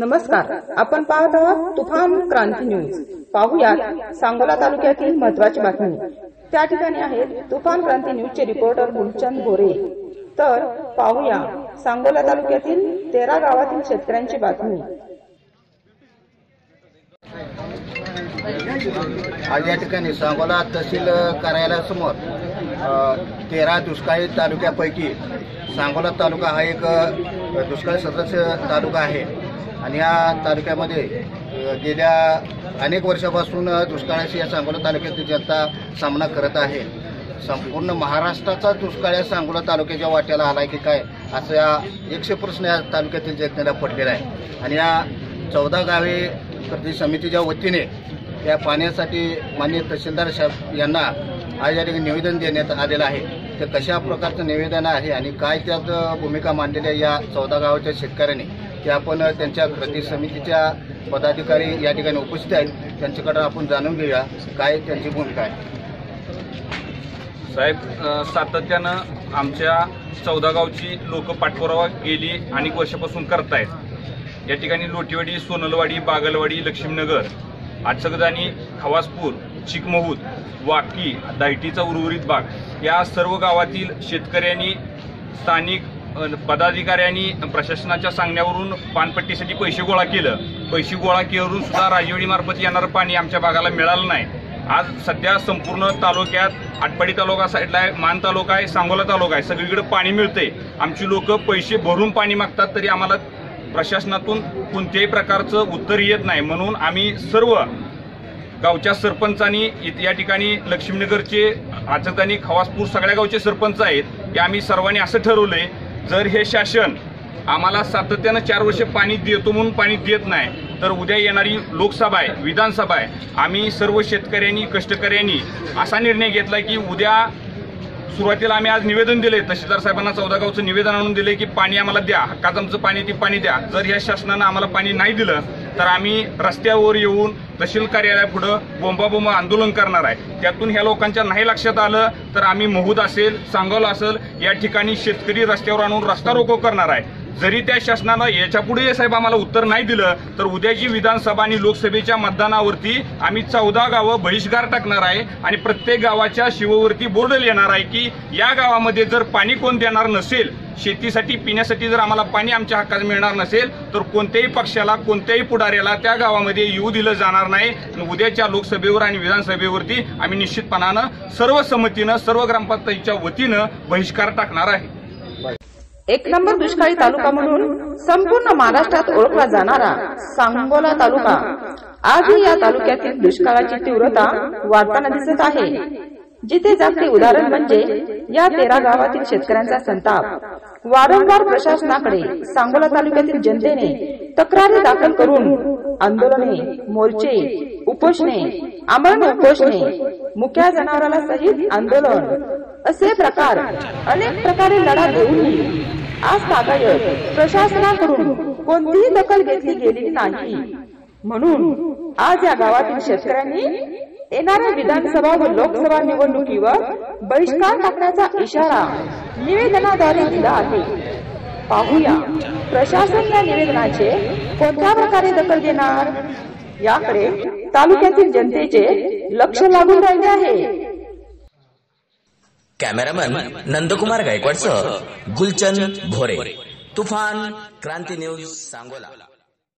नमस्कार. आपण पाहत आहात तुफान क्रांती न्यूज. पाहुयात सांगोला तालुक्यातील महत्वाची बातमी. त्या ठिकाणी आहेत तुफान क्रांती न्यूजचे रिपोर्टर गुलचंद गोरे. तर पाहूया सांगोला तालुक्यातील तेरा गावातील शेतकऱ्यांची बातमी. आज या ठिकाणी सांगोला तहसील कार्यालयासमोर तेरा दुष्काळी तालुक्यापैकी सांगोला तालुका हा एक दुष्काळी सदस्य तालुका आहे. आणि या तालुक्यामध्ये गेल्या अनेक वर्षापासून दुष्काळाशी या सांगोला तालुक्यातील जनता सामना करत आहे. संपूर्ण महाराष्ट्राचा दुष्काळ या सांगोला तालुक्याच्या वाट्याला आलाय की काय असं या एकशे प्रश्न या तालुक्यातील जनतेला पडलेला आहे. आणि या चौदा गावे प्रति समितीच्या वतीने या पाण्यासाठी माननीय तहसीलदार साहेब यांना आज या ठिकाणी निवेदन देण्यात आलेलं आहे. तर कशा प्रकारचं निवेदन आहे आणि काय त्यात भूमिका मांडलेल्या आहे या चौदा गावाच्या शेतकऱ्यांनी ते आपण त्यांच्या कृती समितीच्या पदाधिकारी या ठिकाणी उपस्थित आहेत. त्यांच्याकडं आपण जाणून घेऊया काय त्यांची भूमिका आहे. साहेब सातत्यानं आमच्या चौदा गावची लोक पाठपुरावा गेली अनेक वर्षापासून करतायत. या ठिकाणी लोटीवाडी सोनलवाडी बागलवाडी लक्ष्मीनगर आचकदानी खवासपूर चिकमहूद वाकी दायटीचा उर्वरित भाग. या सर्व गावातील शेतकऱ्यांनी स्थानिक पदाधिकाऱ्यांनी प्रशासनाच्या सांगण्यावरून पानपट्टीसाठी पैसे गोळा केलं. पैसे गोळा करून सुद्धा राजवाडीमार्फत येणारं पाणी आमच्या भागाला मिळालं नाही. आज सध्या संपूर्ण तालुक्यात आटपाडी तालुका साईडला आहे मान तालुका आहे सांगोला तालुका आहे. सगळीकडे पाणी मिळते आमची लोक पैसे भरून पाणी मागतात तरी आम्हाला प्रशासनातून कोणत्याही प्रकारचं उत्तर येत नाही. म्हणून आम्ही सर्व गावच्या सरपंचांनी या ठिकाणी लक्ष्मीनगरचे राजधानी खवासपूर सगळ्या गावचे सरपंच आहेत की आम्ही सर्वांनी असं ठरवलंय जर हे शासन आम्हाला सातत्यानं चार वर्ष पाणी देतो म्हणून पाणी देत नाही तर उद्या येणारी लोकसभा आहे विधानसभा आहे आम्ही सर्व शेतकऱ्यांनी कष्टकऱ्यांनी असा निर्णय घेतला की उद्या सुरुवातीला आम्ही आज निवेदन दिले तहसीलदार साहेबांना चौदा गावचं निवेदन आणून दिले की पाणी आम्हाला द्या हक्काचं आमचं पाणी ते पाणी द्या जर या शासनानं आम्हाला पाणी नाही दिलं तर आम्ही रस्त्यावर येऊन तहसील कार्यालयापुढं बोंबाबोंब आंदोलन करणार आहे. त्यातून ह्या लोकांच्या नाही लक्षात आलं तर आम्ही महूद असेल सांगोला असेल या ठिकाणी शेतकरी रस्त्यावर आणून रस्ता रोको करणार आहे. जरी त्या शासनानं याच्यापुढे साहेब आम्हाला उत्तर नाही दिलं तर उद्याची विधानसभा आणि लोकसभेच्या मतदानावरती आम्ही चौदा गावं बहिष्कार टाकणार आहे आणि प्रत्येक गावाच्या शिववरती बोर्ड येणार आहे की या गावामध्ये जर पाणी कोण देणार नसेल शेतीसाठी पिण्यासाठी जर आम्हाला पाणी आमच्या हक्कात मिळणार नसेल तर कोणत्याही पक्षाला कोणत्याही पुढाऱ्याला त्या गावामध्ये येऊ दिलं जाणार नाही. आणि उद्याच्या लोकसभेवर आणि विधानसभेवरती आम्ही निश्चितपणानं सर्व संमतीनं सर्व ग्रामपंचायतीच्या वतीनं बहिष्कार टाकणार आहे. एक नंबर दुष्काळी तालुका म्हणून संपूर्ण महाराष्ट्रात ओळखला जाणारा सांगोला तालुका. आजही या तालुक्यातील दुष्काळाची तीव्रता वाढताना दिसत आहे. जिथे जागते उदाहरण म्हणजे या तेरा गावातील शेतकऱ्यांचा संताप. वारंवार प्रशासनाकडे सांगोला तालुक्यातील जनतेने तक्रारी दाखल करून आंदोलने मोर्चे उपोषणे आमरण उपोषणे मुक्या जनावराला सहित आंदोलन असे प्रकार अनेक प्रकारे लढा देऊनही आज तागायत प्रशासनाकडून कोणतीही दखल घेतली गेलेली नाही. म्हणून आज या गावातील शेतकऱ्यांनी येणाऱ्या विधानसभा व लोकसभा निवडणुकीवर बहिष्कार टाकण्याचा इशारा निवेदनाद्वारे दिला आहे. पाहूया प्रशासन या निवेदनाचे कोणत्या प्रकारे दखल घेणार? याकडे तालुक्यातील जनतेचे लक्ष लागून राहिले आहे. कॅमेरामन नंदकुमार गायकवाडसह गुलचंद भोरे. तुफान क्रांती न्यूज सांगोला.